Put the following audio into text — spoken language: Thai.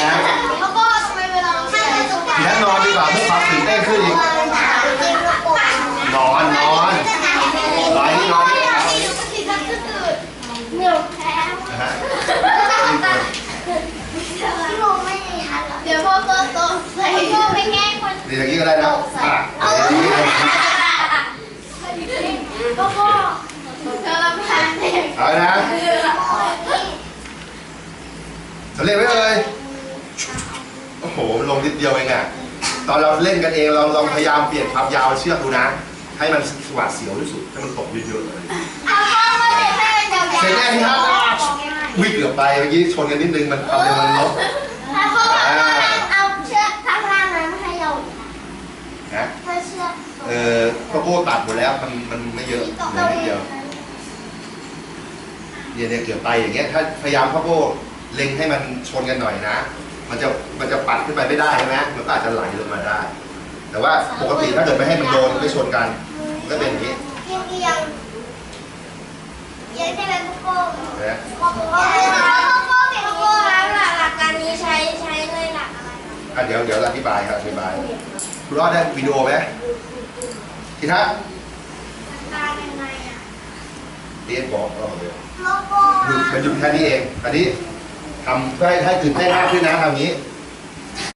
นะแล้วก็ทำไมเวลาเราใช้ตรงทีนั้นนอนดีกว่าเพื่อความตื่นเต้นขึ้นอีกนอนนอนนอนนี่นอนนี่เอาเหนียวแท้นะฮะพี่โมไม่ทันหรอเดี๋ยวพ่อโตโตใส่พ่อไปแกล้งคนดีอย่างนี้ก็ได้นะอะอย่างนี้เลยก็พ่อเธอรับทานเองเอานะสำเร็จไหมเอ่ย โอ้โหมันลงนิดเดียวเองอะตอนเราเล่นกันเองเราลองพยายามเปลี่ยนความยาวเชือกดูนะ ให้มันหวาดเสียวที่สุดให้มันตกเยอะๆเลยเอาพ่อมาเลยให้มันยาวๆเสร็จแล้วครับวิ่งเกือบไปเมื่อกี้ชนกันนิดนึงมันความเร็วมันลดถ้าพ่อเอาเชือกข้างล่างนั้นให้เรานะถ้าเชือกเออโกโก้ตัดหมดแล้วมันมันไม่เยอะเหลือนิดเดียวเนี่ยเนี่ยเกือบไปอย่างเงี้ยถ้าพยายามโกโก้เล็งให้มันชนกันหน่อยนะ มันจะมันจะปัดขึ้นไปไม่ได้ใช่ไหมมันก็อาจจะไหลลงมาได้ แต่ว่าปกติถ้าเกิดไม่ให้มันโดนไม่ชนกันมันก็เป็นอย่างนี้เอียงเอียงเอียงใช่ไหมพวกโก้นะพวกโก้พวกโก้เป็นพวกโก้แล้วหลักหลักการนี้ใช้ใช้เลยหลักอะไรอะเดี๋ยวเดี๋ยวอธิบายครับอธิบายคุณรอดได้วิดีโอไหมทีทัศน์การยังไงอะเรียนบอกเราเลยโลโก้หยุดมันหยุดแค่นี้เองอันนี้ ทำเพื่อให้ตื่นเต้นมากขึ้นนะทำอย่างนี้